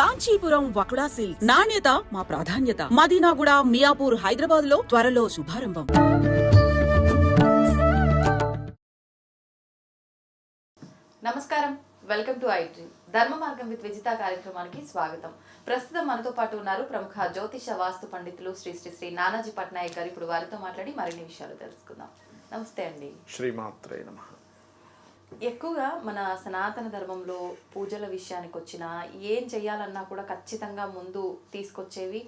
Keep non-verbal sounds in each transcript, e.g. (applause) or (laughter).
Kanchipuram వకుడా silk నాణ్యత మా ప్రాధాన్యత. మదీనాగుడ మియాపూర్ హైదరాబాద్లో త్వరలో శుభారంభం. నమస్కారం. వెల్కమ్ టు ఐటీ ధర్మ మార్గం విత్ విజిత కార్యక్రమానికి స్వాగతం. ప్రస్తుతం మనతో పాటు ఉన్నారు ప్రముఖ జ్యోతిష వాస్తు పండితులు శ్రీ శ్రీ శ్రీ నానాజీ పట్నాయక్ గారు. ఇప్పుడు వారితో మాట్లాడి మరిన్ని విషయాలు తెలుసుకుందాం. నమస్తే అండి. శ్రీమాత్రే నమ. ఎక్కువగా మన సనాతన ధర్మంలో పూజల విషయానికి వచ్చిన ఏం చేయాలన్నా కూడా ఖచ్చితంగా ముందు తీసుకొచ్చేవి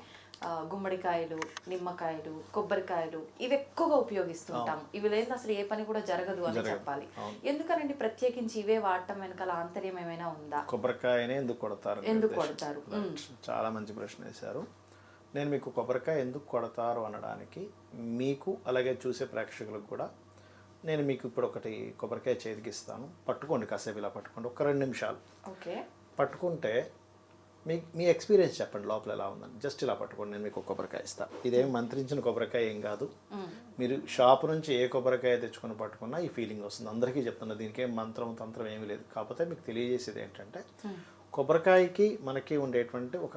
గుమ్మడికాయలు నిమ్మకాయలు కొబ్బరికాయలు ఇవి ఎక్కువగా ఉపయోగిస్తుంటాం. ఇవి లేదు అసలు ఏ పని కూడా జరగదు అని చెప్పాలి. ఎందుకనండి ప్రత్యేకించి ఇవే వాడటం వెనకాల ఆంతర్యం ఏమైనా ఉందా? కొబ్బరికాయనే ఎందుకు కొడతారు ఎందుకు. కొడతారు? చాలా మంచి ప్రశ్న వేశారు. నేను మీకు కొబ్బరికాయ ఎందుకు కొడతారు అనడానికి మీకు అలాగే చూసే ప్రేక్షకులకు కూడా నేను మీకు ఇప్పుడు ఒకటి కొబ్బరికాయ చేతికి ఇస్తాను. పట్టుకోండి కాసేపు ఇలా పట్టుకోండి. ఒక రెండు నిమిషాలు. ఓకే. పట్టుకుంటే మీ మీ ఎక్స్పీరియన్స్ చెప్పండి లోపల ఎలా ఉందని. జస్ట్ ఇలా పట్టుకోండి నేను మీకు కొబ్బరికాయ ఇస్తాను ఇదేం మంత్రించిన కొబ్బరికాయ ఏం కాదు. మీరు షాప్ నుంచి ఏ కొబ్బరికాయ తెచ్చుకొని పట్టుకున్నా ఈ ఫీలింగ్ వస్తుంది. అందరికీ చెప్తున్నా దీనికి ఏం మంత్రం తంత్రం ఏమీ లేదు. కాకపోతే మీకు తెలియజేసేది ఏంటంటే కొబ్బరికాయకి మనకి ఉండేటువంటి ఒక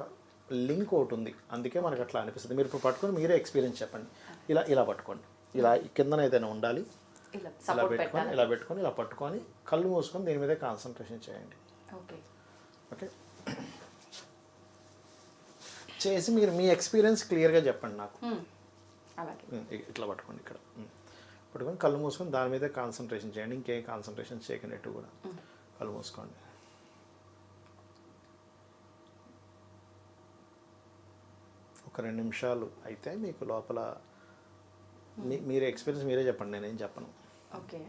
లింక్ ఒకటి ఉంది. అందుకే మనకు అట్లా అనిపిస్తుంది. మీరు ఇప్పుడు పట్టుకొని మీరే ఎక్స్పీరియన్స్ చెప్పండి. ఇలా ఇలా పట్టుకోండి. ఇలా కిందన ఏదైనా ఉండాలి. ఇలా పెట్టుకొని ఇలా పెట్టుకొని ఇలా పట్టుకొని కళ్ళు మూసుకొని దీని మీదే కాన్సన్ట్రేషన్ చేయండి. ఓకే. ఓకే? చేసి మీరు మీ ఎక్స్పీరియన్స్ క్లియర్గా చెప్పండి నాకు. ఇట్లా పట్టుకోండి ఇక్కడ. పట్టుకొని కళ్ళు మూసుకొని దాని మీదే కాన్సన్ట్రేషన్ చేయండి. ఇంకేం కాన్సన్ట్రేషన్ చేయకనట్టు కూడా. కళ్ళు మూసుకోండి. ఒక రెండు నిమిషాలు అయితే మీకు లోపల మీ మీరు ఎక్స్పీరియన్స్ మీరే చెప్పండి. నేనేం చెప్పను. ఓకే.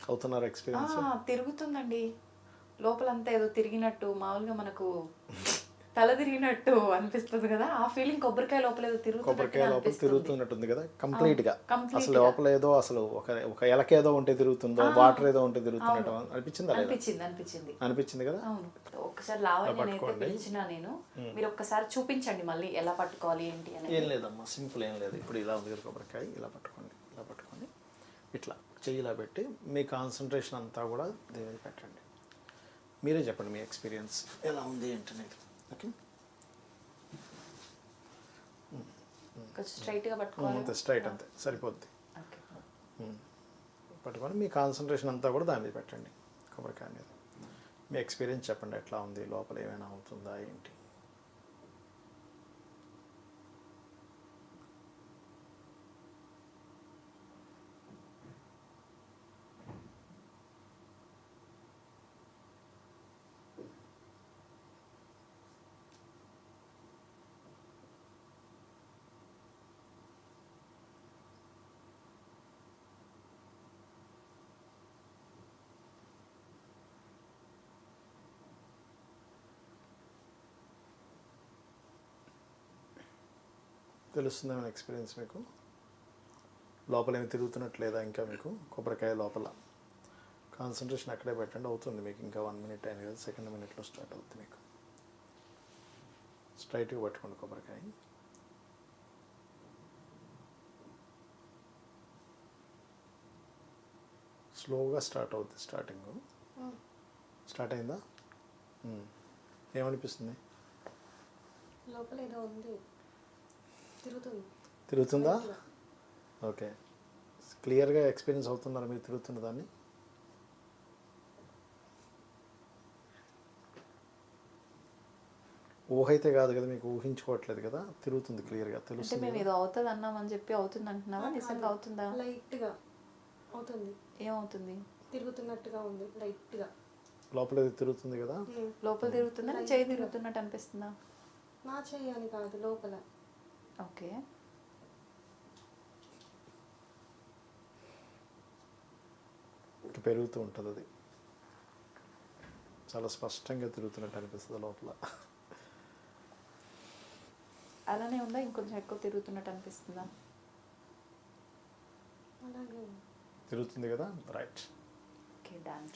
అవుతున్నారు ఎక్స్పీరియన్స్? తిరుగుతుందండి. లోపలంతా ఏదో తిరిగినట్టు మామూలుగా మనకు (laughs) తల తిరిగినట్టు అనిపిస్తుంది కదా ఆ ఫీలింగ్ కొబ్బరికాయ లోపల ఏదో కొబ్బరికాయ లోపల తిరుగుతున్నట్టుంది కదా కంప్లీట్గా. complete అసలు లోపల ఏదో అసలు ఒక ఒక ఎలకేదో ఉంటే తిరుగుతుందో వాటర్ ఏదో ఉంటే తిరుగుతున్నట్టు అనిపించిందా అనిపించింది అనిపించింది. అనిపించింది కదా? అవును. ఒక్కసారి లావణ్య అయితే పిలిచినా నేను మీరు ఒక్కసారి చూపించండి మళ్ళీ ఎలా పట్టుకోవాలి ఏంటి అని ఏం లేదమ్మా సింపుల్ ఏం లేదు. ఇప్పుడు ఇలా ఉంది కదా కొబ్బరికాయ ఇలా పట్టుకోండి ఇలా పట్టుకొని ఇట్లా చెయ్యి ఇలా పెట్టి మీ కాన్సన్ట్రేషన్ అంతా కూడా దీని పెట్టండి. మీరే చెప్పండి మీ ఎక్స్పీరియన్స్ ఎలా ఉంది ఏంటనేది. ఓకే. కొంచెం పట్టుకోవాలి? అంతే స్ట్రైట్ అంతే సరిపోద్ది. పట్టుకొని మీ కాన్సన్ట్రేషన్ అంతా కూడా దాని మీద పెట్టండి. కొబ్బరికాయ మీద. మీ ఎక్స్పీరియన్స్ చెప్పండి ఎట్లా ఉంది? లోపల ఏమైనా అవుతుందా ఏంటి? తెలుస్తుందేమైనా ఎక్స్పీరియన్స్ మీకు. లోపల ఏమి తిరుగుతున్నట్టు లేదా ఇంకా మీకు? కొబ్బరికాయ లోపల. కాన్సన్ట్రేషన్ అక్కడే పెట్టండి అవుతుంది మీకు. ఇంకా వన్ మినిట్ అయిన కదా సెకండ్ మినిట్లో స్టార్ట్ అవుతుంది మీకు. స్ట్రైట్గా పట్టుకోండి కొబ్బరికాయ. స్లోగా స్టార్ట్ అవుతుంది స్టార్టింగ్ స్టార్ట్ అయిందా? Hmm. ఏమనిపిస్తుంది? లోపల ఏదో ఉంది. తిరుగుతుంది. తిరుగుతుందా? ఓకే. క్లియర్గా ఎక్స్పీరియన్స్ అవుతున్నారు మీరు తిరుగుతున్న దాన్ని? ఊహ అయితే కాదు కదా మీకు ఊహించుకోవట్లేదు కదా తిరుగుతుంది క్లియర్గా తెలుస్తుంది మేము ఏదో అవుతుంది అన్నామని చెప్పి అవుతుంది అంటున్నావా? నిజంగా అవుతుందా? లైట్గా అవుతుంది. ఏమవుతుంది? తిరుగుతున్నట్టుగా ఉంది లైట్గా. లోపల ఇది తిరుగుతుంది కదా? లోపల తిరుగుతుందా? చేయి తిరుగుతున్నట్టు అనిపిస్తుందా? నా చెయ్యి అని కాదు లోపల. ఓకే. ఇక పెరుగుతూ ఉంటుంది అది. చాలా స్పష్టంగా తిరుగుతున్నట్టు అనిపిస్తుంది లోపల. అలానే ఉందా? ఇంకొంచెం ఎక్కువ తిరుగుతున్నట్టు అనిపిస్తుందా? అలాగే తిరుగుతుంది కదా? రైట్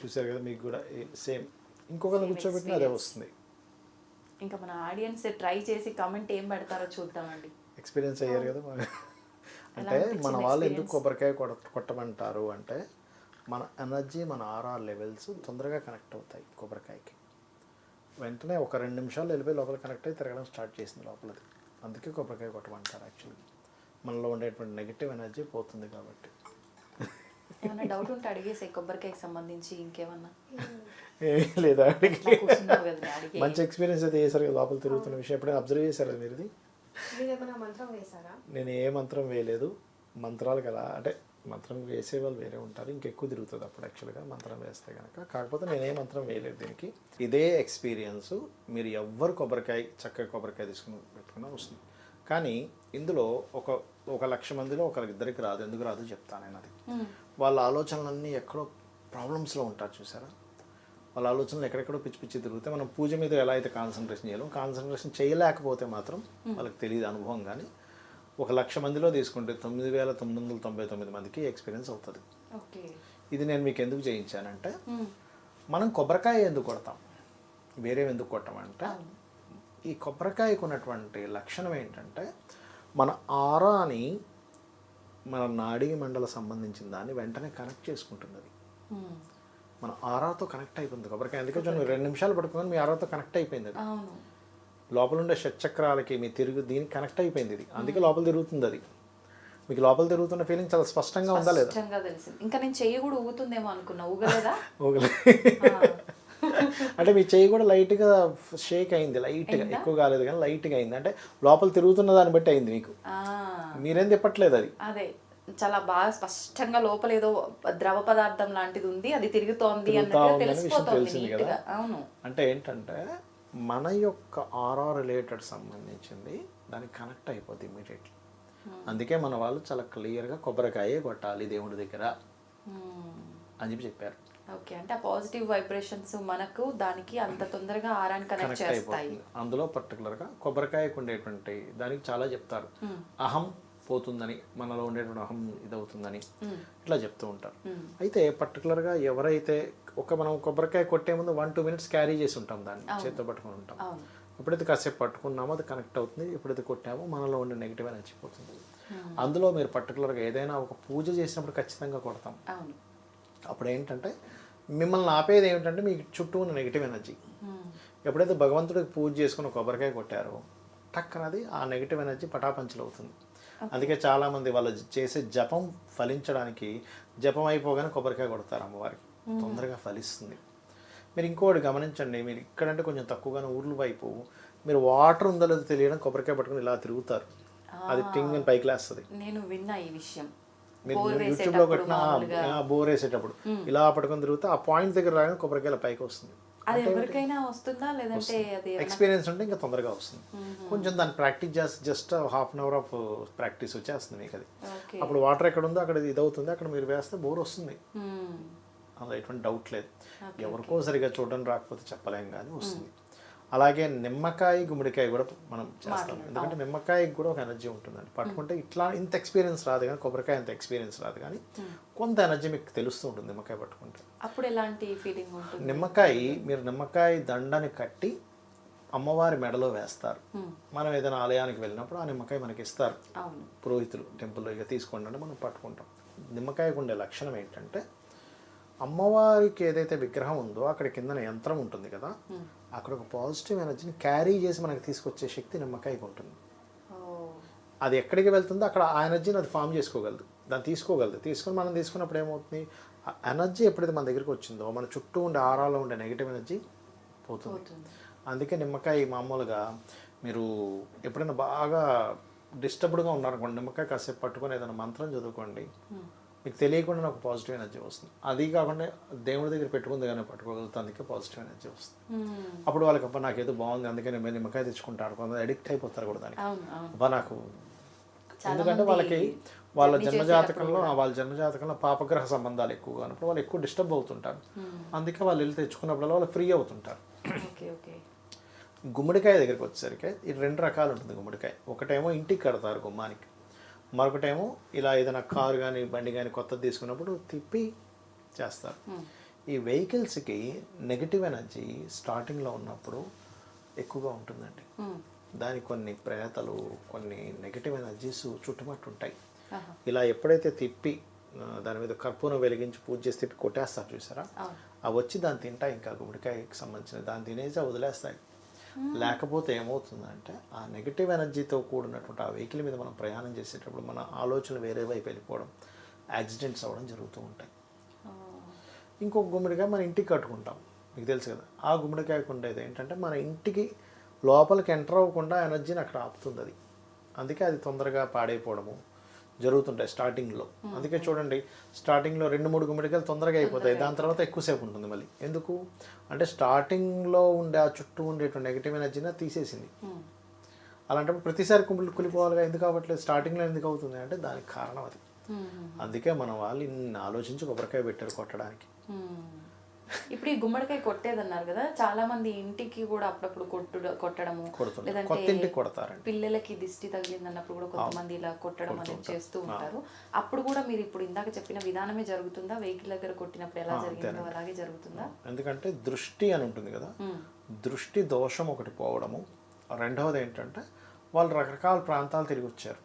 చూసారు కదా మీకు కూడా సేమ్ ఇంకొకరిని కూర్చోబెట్టినా అదే వస్తుంది. ఇంకా మన ఆడియన్స్ ట్రై చేసి కమెంట్ ఏం పెడతారో చూద్దామండి. ఎక్స్పీరియన్స్ అయ్యారు కదా (laughs) అంటే మన వాళ్ళు ఎందుకు? కొబ్బరికాయ కొడ కొట్టమంటారు అంటే మన ఎనర్జీ మన ఆర్ఆర్ లెవెల్స్ తొందరగా కనెక్ట్ అవుతాయి కొబ్బరికాయకి. వెంటనే ఒక రెండు నిమిషాలు వెళ్ళిపోయి లోపల కనెక్ట్ అయ్యి తిరగడం స్టార్ట్ చేసింది లోపలది. అందుకే కొబ్బరికాయ కొట్టమంటారు యాక్చువల్లీ మనలో ఉండేటువంటి నెగిటివ్ ఎనర్జీ పోతుంది కాబట్టి. ఏమైనా డౌట్ ఉంటే అడిగేసే కొబ్బరికాయకి సంబంధించి ఇంకేమన్నా. (laughs) ఏం లేదా అడిగే. మంచి ఎక్స్పీరియన్స్ అయితే చేశారు కదా లోపల తిరుగుతున్న విషయం ఎప్పుడైనా అబ్జర్వ్ చేశారు మీరు ఇది? నేను ఏ మంత్రం వేయలేదు. మంత్రాలు కదా అంటే మంత్రం వేసే వాళ్ళు వేరే ఉంటారు ఇంకెక్కువ తిరుగుతుంది అప్పుడు యాక్చువల్గా మంత్రం వేస్తే కనుక కాకపోతే నేను ఏ మంత్రం వేయలేదు దీనికి. ఇదే ఎక్స్పీరియన్స్ మీరు ఎవ్వరు కొబ్బరికాయ చక్కగా కొబ్బరికాయ తీసుకుని పెట్టుకున్నా వస్తుంది. కానీ ఇందులో ఒక ఒక లక్ష మందిలో ఒకరికి ఇద్దరికి రాదు. ఎందుకు రాదు చెప్తాను నేను అది. వాళ్ళ ఆలోచనలన్నీ ఎక్కడో ప్రాబ్లమ్స్లో ఉంటారు చూసారా? వాళ్ళ ఆలోచనలు ఎక్కడెక్కడో పిచ్చి పిచ్చి తిరిగితే మనం పూజ మీద ఎలా అయితే కాన్సన్ట్రేషన్ చేయలేం కాన్సన్ట్రేషన్ చేయలేకపోతే మాత్రం వాళ్ళకి తెలియదు అనుభవం కానీ ఒక లక్ష మందిలో తీసుకుంటే తొమ్మిది వేల తొమ్మిది వందల తొంభై తొమ్మిది మందికి ఎక్స్పీరియన్స్ అవుతుంది. ఇది నేను మీకు ఎందుకు చేయించానంటే మనం కొబ్బరికాయ ఎందుకు కొడతాం? వేరే ఎందుకు కొట్టమంటే ఈ కొబ్బరికాయకు ఉన్నటువంటి లక్షణం ఏంటంటే మన ఆరాని మన నాడీ మండల సంబంధించిన దాన్ని వెంటనే కనెక్ట్ చేసుకుంటుంది. అది మన ఆరాతో కనెక్ట్ అయిపోయింది కొబ్బరికాయ. అందుకే చూడండి రెండు నిమిషాలు పట్టుకొని మీ ఆరాతో కనెక్ట్ అయిపోయింది అది. లోపల ఉండే షట్చక్రాలకి మీ తిరుగు దీనికి కనెక్ట్ అయిపోయింది ఇది. అందుకే లోపల తిరుగుతుంది అది. మీకు లోపల తిరుగుతున్న ఫీలింగ్ చాలా స్పష్టంగా ఉందా లేదా? తెలిసింది. ఇంకా నేను చెయ్యి కూడా ఊగుతుందేమో అనుకున్నా. ఊగలేదా? (laughs) అంటే మీ చెయ్యి కూడా లైట్గా షేక్ అయింది లైట్గా ఎక్కువ కాలేదు కానీ లైట్గా అయింది. అంటే లోపల తిరుగుతున్న దాన్ని బట్టి అయింది మీకు. మీరేం తిప్పట్లేదు అది. అదే. చాలా బాగా స్పష్టంగా లోపల ఏదో ద్రవ పదార్థం లాంటిది ఉంది అది తిరుగుతోంది అన్నట్టు తెలిసిపోతుంది అవును. అంటే ఏంటంటే మన యొక్క ఆరా రిలేటెడ్ సంబంధించింది దానికి కనెక్ట్ అయిపోద్ది ఇమీడియట్లీ అందుకే మన వాళ్ళు చాలా క్లియర్గా కొబ్బరికాయే కొట్టాలి దేవుడి దగ్గర అని చెప్పి చెప్పారు. ఓకే అంటే ఆ పాజిటివ్ వైబ్రేషన్స్ మనకు దానికి అంత తొందరగా ఆరాన్ని కనెక్ట్ చేస్తాయి. అందులో పర్టికులర్గా కొబ్బరికాయకు ఉండేటువంటి దానికి చాలా చెప్తారు. అహం పోతుందని మనలో ఉండేటువంటి అహం ఇదవుతుందని ఇట్లా చెప్తూ ఉంటారు. అయితే పర్టికులర్గా ఎవరైతే ఒక మనం కొబ్బరికాయ కొట్టే ముందు వన్ టూ మినిట్స్ క్యారీ చేసి ఉంటాం దాన్ని చేతితో పట్టుకొని ఉంటాం. ఎప్పుడైతే కాసేపు పట్టుకున్నామో అది కనెక్ట్ అవుతుంది ఎప్పుడైతే కొట్టామో మనలో ఉండే నెగిటివ్ ఎనర్జీ పోతుంది. అందులో మీరు పర్టికులర్గా ఏదైనా ఒక పూజ చేసినప్పుడు ఖచ్చితంగా కొడతాం. అప్పుడు ఏంటంటే మిమ్మల్ని ఆపేది ఏమిటంటే మీ చుట్టూ ఉన్న నెగిటివ్ ఎనర్జీ. ఎప్పుడైతే భగవంతుడికి పూజ చేసుకుని కొబ్బరికాయ కొట్టారో టక్కనది ఆ నెగిటివ్ ఎనర్జీ పటాపంచలు అవుతుంది అందుకే చాలామంది వాళ్ళు చేసే జపం ఫలించడానికి జపం అయిపోగానే కొబ్బరికాయ కొడతారు అమ్మవారికి. తొందరగా ఫలిస్తుంది. మీరు ఇంకోటి గమనించండి మీరు ఇక్కడంటే కొంచెం తక్కువగానే ఊర్ల వైపు మీరు వాటర్ ఉందో లేదో తెలియడం కొబ్బరికాయ పట్టుకుని ఇలా తిరుగుతారు. అది టింగ్ అని పైకి లేస్తుంది నేను విన్నా ఈ విషయం. మీరు యూట్యూబ్లో కొట్టిన బోర్ వేసేటప్పుడు ఇలా పట్టుకొని తిరిగితే ఆ పాయింట్ దగ్గర రాగానే కొబ్బరికాయల పైకి వస్తుంది అది ఎవరికైనా వస్తుందా? లేదంటే అది ఎక్స్పీరియన్స్ ఉంటే ఇంకా తొందరగా వస్తుంది. కొంచెం దాన్ని ప్రాక్టీస్ చేస్తే just half an hour of practice వచ్చేస్తుంది మీకు అది అప్పుడు వాటర్ ఎక్కడ ఉందో అక్కడ ఇది అవుతుంది అక్కడ మీరు వేస్తే బోర్ వస్తుంది. అందులో ఎటువంటి డౌట్ లేదు. ఎవరికో సరిగా చూడడం రాకపోతే చెప్పలేం కానీ వస్తుంది. అలాగే నిమ్మకాయ గుమ్మడికాయ కూడా మనం చేస్తాం. ఎందుకంటే నిమ్మకాయకి కూడా ఒక ఎనర్జీ ఉంటుందండి. పట్టుకుంటే ఇట్లా ఇంత ఎక్స్పీరియన్స్ రాదు కానీ కొబ్బరికాయ అంత ఎక్స్పీరియన్స్ రాదు కానీ కొంత ఎనర్జీ మీకు తెలుస్తూ ఉంటుంది నిమ్మకాయ పట్టుకుంటే. అప్పుడు ఎలాంటి ఫీలింగ్ ఉంటుంది? నిమ్మకాయ మీరు నిమ్మకాయ దండని కట్టి అమ్మవారి మెడలో వేస్తారు. మనం ఏదైనా ఆలయానికి వెళ్ళినప్పుడు ఆ నిమ్మకాయ మనకి ఇస్తారు. పురోహితులు టెంపుల్లో ఇక తీసుకోండి అంటే మనం పట్టుకుంటాం. నిమ్మకాయకు ఉండే లక్షణం ఏంటంటే అమ్మవారికి ఏదైతే విగ్రహం ఉందో అక్కడ కిందన యంత్రం ఉంటుంది కదా అక్కడ ఒక పాజిటివ్ ఎనర్జీని క్యారీ చేసి మనకి తీసుకొచ్చే శక్తి నిమ్మకాయకు ఉంటుంది అది ఎక్కడికి వెళ్తుందో అక్కడ ఆ ఎనర్జీని అది ఫామ్ చేసుకోగలదు. దాన్ని తీసుకోగలదు. తీసుకొని మనం తీసుకున్నప్పుడు ఏమవుతుంది? ఆ ఎనర్జీ ఎప్పుడైతే మన దగ్గరికి వచ్చిందో మన చుట్టూ ఉండే ఆరాలో ఉండే నెగిటివ్ ఎనర్జీ పోతుంది. పోతుంది. అందుకే నిమ్మకాయ మామూలుగా మీరు ఎప్పుడైనా బాగా డిస్టర్బ్డ్గా ఉన్నారనుకోండి నిమ్మకాయ కాసేపు పట్టుకొని ఏదైనా మంత్రం చదువుకోండి. మీకు తెలియకుండా ఒక పాజిటివ్ ఎనర్జీ వస్తుంది. అది కాకుండా దేవుడి దగ్గర పెట్టుకుంది కానీ పట్టుకోగలుగుతుంది అందుకే పాజిటివ్ ఎనర్జీ వస్తుంది. అప్పుడు వాళ్ళకి అబ్బా నాకేదో బాగుంది అందుకే నేను నిమ్మకాయ తెచ్చుకుంటాను కొంతమంది అడిక్ట్ అయిపోతారు కూడా దానికి. అబ్బా నాకు ఎందుకంటే వాళ్ళకి వాళ్ళ జన్మజాతకంలో వాళ్ళ జన్మజాతకంలో పాపగ్రహ సంబంధాలు ఎక్కువగా ఉన్నప్పుడు వాళ్ళు ఎక్కువ డిస్టర్బ్ అవుతుంటారు. అందుకే వాళ్ళు వెళ్ళి తెచ్చుకున్నప్పుడు వాళ్ళు ఫ్రీ అవుతుంటారు. గుమ్మడికాయ దగ్గరికి వచ్చేసరికి ఇది రెండు రకాలు ఉంటుంది గుమ్మడికాయ. ఒకటేమో ఇంటికి కడతారు గుమ్మానికి. మరొకటేమో ఇలా ఏదైనా కారు కానీ బండి కానీ కొత్తది తీసుకున్నప్పుడు తిప్పి చేస్తారు ఈ వెహికల్స్కి నెగిటివ్ ఎనర్జీ స్టార్టింగ్లో ఉన్నప్పుడు ఎక్కువగా ఉంటుందండి. దానికి కొన్ని ప్రేతలు కొన్ని నెగిటివ్ ఎనర్జీస్ చుట్టుముట్టు ఉంటాయి. ఇలా ఎప్పుడైతే తిప్పి దాని మీద కర్పూరం వెలిగించి పూజ చేసి తిప్పి కొట్టేస్తారు చూసారా. అవి వచ్చి దాన్ని తింటాయి ఇంకా గుమ్మడికాయకి సంబంధించిన దాన్ని తినేసి వదిలేస్తాయి లేకపోతే ఏమవుతుందంటే ఆ నెగిటివ్ ఎనర్జీతో కూడినటువంటి ఆ వెహికల్ మీద మనం ప్రయాణం చేసేటప్పుడు మన ఆలోచనలు వేరే వైపు వెళ్ళిపోవడం యాక్సిడెంట్స్ అవ్వడం జరుగుతూ ఉంటాయి. ఇంకొక గుమ్మడికాయ మన ఇంటికి కట్టుకుంటాం. మీకు తెలుసు కదా ఆ గుమ్మడికాయకు ఉండేది ఏంటంటే మన ఇంటికి లోపలికి ఎంటర్ అవ్వకుండా ఎనర్జీని అక్కడ ఆపుతుంది అది. అందుకే అది తొందరగా పాడైపోవడము జరుగుతుంటాయి స్టార్టింగ్లో. అందుకే చూడండి స్టార్టింగ్లో రెండు మూడు గుమ్మడికాయలు తొందరగా అయిపోతాయి. దాని తర్వాత ఎక్కువసేపు ఉంటుంది మళ్ళీ. ఎందుకు? అంటే స్టార్టింగ్లో ఉండే ఆ చుట్టూ ఉండేటువంటి నెగిటివ్ ఎనర్జీని తీసేసింది. అలాంటప్పుడు ప్రతిసారి కుమిలి కులిపోవాలిగా ఎందుకు అవ్వట్లేదు? స్టార్టింగ్లో ఎందుకు అవుతుంది? అంటే దానికి కారణం అది. అందుకే మన వాళ్ళు ఇన్ని ఆలోచించి కొబ్బరికాయ పెట్టారు కొట్టడానికి. ఇప్పుడు ఈ గుమ్మడికాయ కొట్టేదన్నారు కదా చాలా మంది ఇంటికి కూడా అప్పుడప్పుడు కొట్టు కొట్టడము కొడతారండి. పిల్లలకి దిష్టి తగిలింది అన్నప్పుడు కూడా కొంతమంది ఇలా కొట్టడం అనేది చేస్తూ ఉంటారు. అప్పుడు కూడా మీరు ఇప్పుడు ఇందాక చెప్పిన విధానమే జరుగుతుందా? వెహికల్ దగ్గర కొట్టినప్పుడు ఎలా జరిగిందో అలాగే జరుగుతుందా? ఎందుకంటే దృష్టి అని ఉంటుంది కదా. దృష్టి దోషం ఒకటి పోవడము. రెండవది ఏంటంటే వాళ్ళు రకరకాల ప్రాంతాలు తిరిగి వచ్చారు.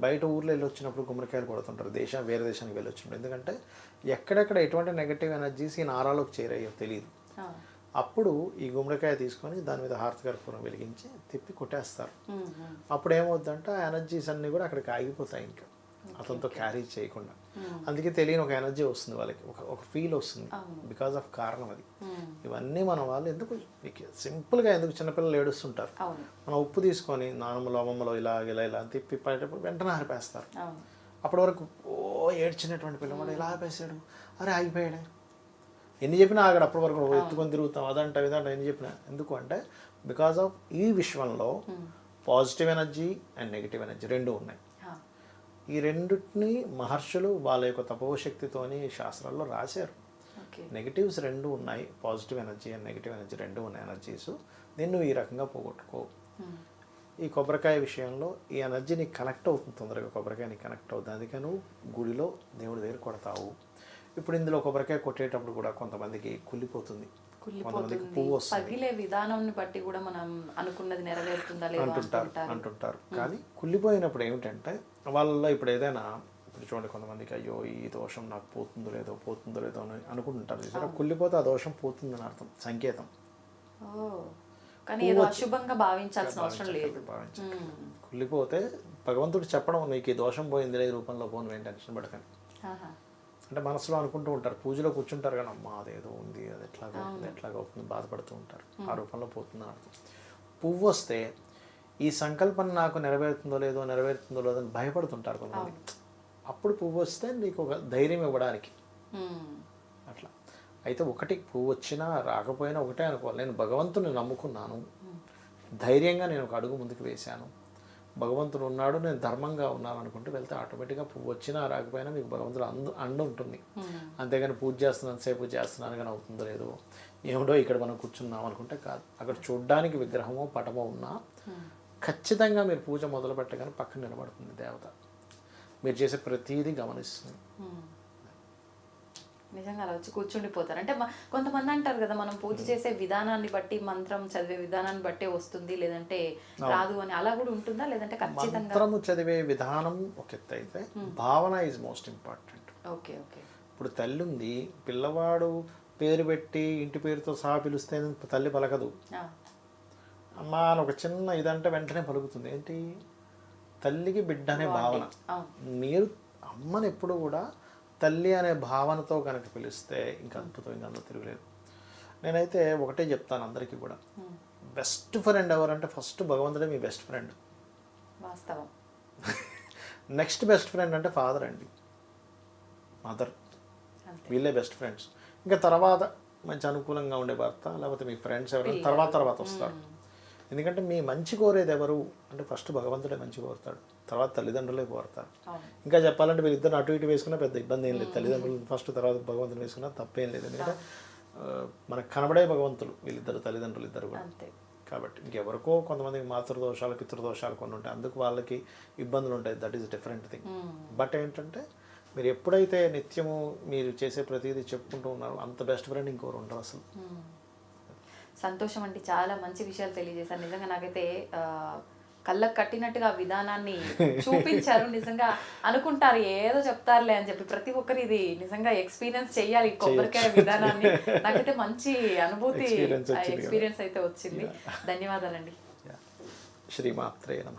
బయట ఊర్లో వెళ్ళి వచ్చినప్పుడు గుమ్మడికాయలు కొడుతుంటారు. దేశం వేరే దేశానికి వెళ్ళి వచ్చినప్పుడు ఎందుకంటే ఎక్కడెక్కడ ఎటువంటి నెగటివ్ ఎనర్జీస్ ఈ నారాలోకి చేరాయో తెలియదు. అప్పుడు ఈ గుమ్మడికాయ తీసుకొని దాని మీద హారతకర్పూరం వెలిగించి తిప్పి కొట్టేస్తారు. మ్మ్, మ్మ్. అప్పుడు ఏమవుద్దంటే ఆ ఎనర్జీస్ అన్నీ కూడా అక్కడికి ఆగిపోతాయి ఇంకా. అతనితో క్యారీ చేయకుండా. అందుకే తెలియని ఒక ఎనర్జీ వస్తుంది వాళ్ళకి ఒక ఒక ఫీల్ వస్తుంది బికాజ్ ఆఫ్ కారణం అది. మ్మ్. ఇవన్నీ మన వాళ్ళు ఎందుకు సింపుల్గా ఎందుకు చిన్నపిల్లలు ఏడుస్తుంటారు? మనం ఉప్పు తీసుకొని నానమ్మలో అమ్మమ్మలో ఇలా ఇలా ఇలా తిప్పి పడేటప్పుడు వెంటనే ఆరిపేస్తారు. అప్పటి వరకు ఓ ఏడ్చినటువంటి పిల్లవాడు ఇలా ఆపేసాడు అరే ఆగిపోయాడే. ఎన్ని చెప్పినా ఆగడు అప్పటి వరకు ఎత్తుకొని తిరుగుతాం అదంట ఇదంట ఎన్ని చెప్పినా. ఎందుకు అంటే బికాజ్ ఆఫ్ ఈ విశ్వంలో positive energy and negative energy రెండు ఉన్నాయి. ఈ రెండింటిని మహర్షులు వాళ్ళ యొక్క తపోశక్తితోని శాస్త్రాల్లో రాశారు. నెగిటివ్స్ రెండు ఉన్నాయి. Positive energy and negative energy రెండు ఉన్నాయి. ఎనర్జీస్ నువ్వు ఈ రకంగా పోగొట్టుకో. ఈ కొబ్బరికాయ విషయంలో ఈ ఎనర్జీ నీకు కనెక్ట్ అవుతుంది తొందరగా. కొబ్బరికాయ నీకు కనెక్ట్ అవుతుంది. అందుకే నువ్వు గుడిలో దేవుడి దగ్గర కొడతావు. ఇప్పుడు ఇందులో కొబ్బరికాయ కొట్టేటప్పుడు కూడా కొంతమందికి కుళ్ళిపోతుంది. కొంతమందికి పువ్వు కుళ్ళిపోతుంది వస్తుంది. పగిలే విధానం బట్టి కూడా మనం అనుకున్నది నెరవేరుతుందా లేదా అంటుంటారు అంటుంటారు. కానీ కుళ్ళిపోయినప్పుడు ఏమిటంటే వాళ్ళలో ఇప్పుడు ఏదైనా ఇప్పుడు చూడండి కొంతమందికి అయ్యో ఈ దోషం నాకు పోతుందో లేదో పోతుందో లేదో అని అనుకుంటుంటారు. కుళ్ళిపోతే ఆ దోషం పోతుందని అర్థం సంకేతం. కానీ ఏదో అశుభంగా భావించాల్సిన అవసరం లేదు. కుళ్ళిపోతే భగవంతుడు చెప్పడం నీకు ఈ దోషం పోయింది రూపంలో పోను ఏం టెన్షన్ పడకండి. అంటే మనసులో అనుకుంటూ ఉంటారు. పూజలో కూర్చుంటారు కానీ అమ్మా అదేదో ఉంది అది ఎట్లాగా అవుతుంది ఎట్లాగా అవుతుంది బాధపడుతూ ఉంటారు. ఆ రూపంలో అర్థం. పువ్వు వస్తే ఈ సంకల్పం నాకు నెరవేరుతుందో లేదో నెరవేరుతుందో లేదో అని భయపడుతుంటారు కొంతమంది. అప్పుడు పువ్వు వస్తే నీకు ఒక ధైర్యం ఇవ్వడానికి. అట్లా. అయితే ఒకటి పువ్వు వచ్చినా రాకపోయినా ఒకటే అనుకోవాలి. నేను భగవంతుని నమ్ముకున్నాను. ధైర్యంగా నేను ఒక అడుగు ముందుకు వేశాను. భగవంతుడు ఉన్నాడు నేను ధర్మంగా ఉన్నాను అనుకుంటూ వెళ్తే ఆటోమేటిక్గా పువ్వు వచ్చినా రాకపోయినా మీకు భగవంతుడు అందు అండ ఉంటుంది అంతేగాని పూజ చేస్తున్నాను సేపు చేస్తున్నాను కానీ అవుతుందో లేదో. ఏమిటో ఇక్కడ మనం కూర్చున్నాం అనుకుంటే కాదు. అక్కడ చూడ్డానికి విగ్రహమో పటమో ఉన్నా ఖచ్చితంగా మీరు పూజ మొదలు పెట్టగానే పక్కన నిలబడుతుంది దేవత. మీరు చేసే ప్రతీది గమనిస్తుంది. మ్మ్. నిజంగా అలా వచ్చి కూర్చుండిపోతారు. అంటే కొంతమంది అంటారు కదా మనం పూజ చేసే విధానాన్ని బట్టి మంత్రం చదివే విధానాన్ని బట్టే వస్తుంది లేదంటే రాదు అని అలా కూడా ఉంటుందా? లేదంటే ఖచ్చితంగా మంత్రము చదివే విధానం ఒక ఎత్తు అయితే భావన is most important okay okay. ఇప్పుడు తల్లి ఉంది పిల్లవాడు పేరు పెట్టి ఇంటి పేరుతో సహా పిలిస్తే తల్లి పలకదు. అమ్మా అని ఒక చిన్న ఇదంటే వెంటనే పలుకుతుంది. ఏంటి? తల్లికి బిడ్డ అనే భావన. మీరు అమ్మని ఎప్పుడు కూడా తల్లి అనే భావనతో కనుక పిలిస్తే ఇంకా అద్భుతం ఇంకా అందులో తిరగలేదు. నేనైతే ఒకటే చెప్తాను అందరికీ కూడా. బెస్ట్ ఫ్రెండ్ ఎవరంటే ఫస్ట్ భగవంతుడే మీ బెస్ట్ ఫ్రెండ్. వాస్తవం. (laughs) నెక్స్ట్ బెస్ట్ ఫ్రెండ్ అంటే ఫాదర్ అండి. మదర్. వీళ్ళే బెస్ట్ ఫ్రెండ్స్. ఇంకా తర్వాత మంచి అనుకూలంగా ఉండే భర్త లేకపోతే మీ ఫ్రెండ్స్ ఎవరైనా తర్వాత తర్వాత వస్తారు. ఎందుకంటే మీ మంచి కోరేది ఎవరు? అంటే ఫస్ట్ భగవంతుడే మంచి కోరుతాడు. తర్వాత తల్లిదండ్రులే కోరుతారు. ఇంకా చెప్పాలంటే వీళ్ళిద్దరు అటు ఇటు వేసుకున్నా పెద్ద ఇబ్బంది ఏం లేదు. తల్లిదండ్రులు ఫస్ట్ తర్వాత భగవంతుని వేసుకున్నా తప్పేం లేదు. ఎందుకంటే మనకు కనబడే భగవంతులు వీళ్ళిద్దరు తల్లిదండ్రులు ఇద్దరు కూడా. కాబట్టి ఇంకెవరికో కొంతమందికి మాతృదోషాలు పితృదోషాలు కొన్ని ఉంటాయి. అందుకు వాళ్ళకి ఇబ్బందులు ఉంటాయి. That is different thing but ఏంటంటే మీరు ఎప్పుడైతే నిత్యము మీరు చేసే ప్రతిదీ చెప్పుకుంటూ ఉన్నారో అంత బెస్ట్ ఫ్రెండ్ ఇంకోరు ఉండరు అసలు. సంతోషం అంటే చాలా మంచి విషయాలు తెలియజేశారు. నిజంగా నాకైతే కళ్ళకు కట్టినట్టుగా ఆ విధానాన్ని చూపించారు. నిజంగా అనుకుంటారు ఏదో చెప్తారులే అని చెప్పి ప్రతి ఒక్కరు ఇది నిజంగా ఎక్స్పీరియన్స్ చేయాలి కొబ్బరికాయ విధానాన్ని. నాకైతే మంచి అనుభూతి. ఎక్స్పీరియన్స్ అయితే వచ్చింది. ధన్యవాదాలండి. శ్రీమాత్రే నమ.